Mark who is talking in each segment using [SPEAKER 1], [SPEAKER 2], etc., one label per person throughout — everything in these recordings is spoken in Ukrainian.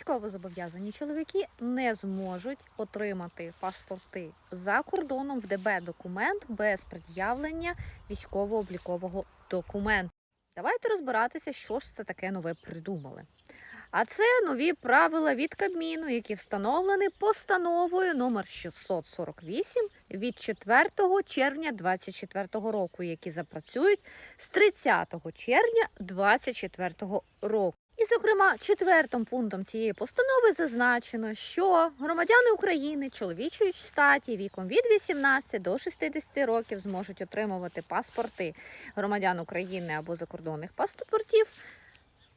[SPEAKER 1] Військовозобов'язані чоловіки не зможуть отримати паспорти за кордоном в ДБ документ без пред'явлення військово-облікового документу. Давайте розбиратися, що ж це таке нове придумали. А це нові правила від Кабміну, які встановлені постановою номер 648 від 4 червня 2024 року, які запрацюють з 30 червня 2024 року. І, зокрема, четвертим пунктом цієї постанови зазначено, що громадяни України чоловічої статі віком від 18 до 60 років зможуть отримувати паспорти громадян України або закордонних паспортів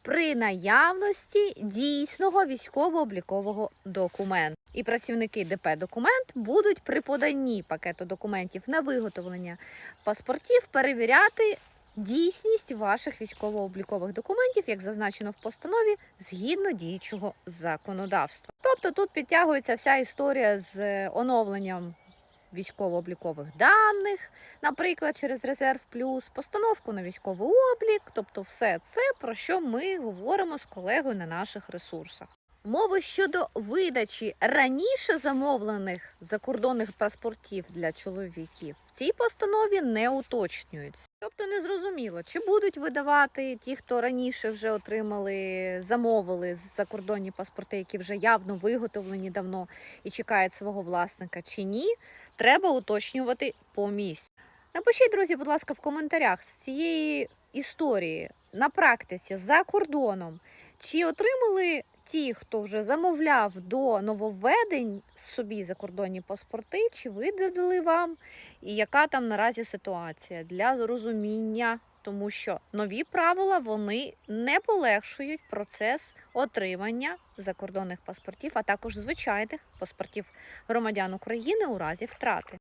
[SPEAKER 1] при наявності дійсного військово-облікового документу. І працівники ДП документ будуть при поданні пакету документів на виготовлення паспортів перевіряти дійсність ваших військово-облікових документів, як зазначено в постанові, згідно діючого законодавства. Тобто тут підтягується вся історія з е, оновленням військово-облікових даних, наприклад, через резерв плюс, постановку на військовий облік, тобто все це, про що ми говоримо з колегою на наших ресурсах. Мови щодо видачі раніше замовлених закордонних паспортів для чоловіків в цій постанові не уточнюються. Тобто не зрозуміло, чи будуть видавати ті, хто раніше вже отримали, замовили закордонні паспорти, які вже явно виготовлені давно і чекають свого власника, чи ні. Треба уточнювати по місцю. Напишіть, друзі, будь ласка, в коментарях з цієї історії на практиці за кордоном, чи отримали ті, хто вже замовляв до нововведень собі закордонні паспорти, чи видали вам, і яка там наразі ситуація для розуміння, тому що нові правила вони не полегшують процес отримання закордонних паспортів, а також звичайних паспортів громадян України у разі втрати.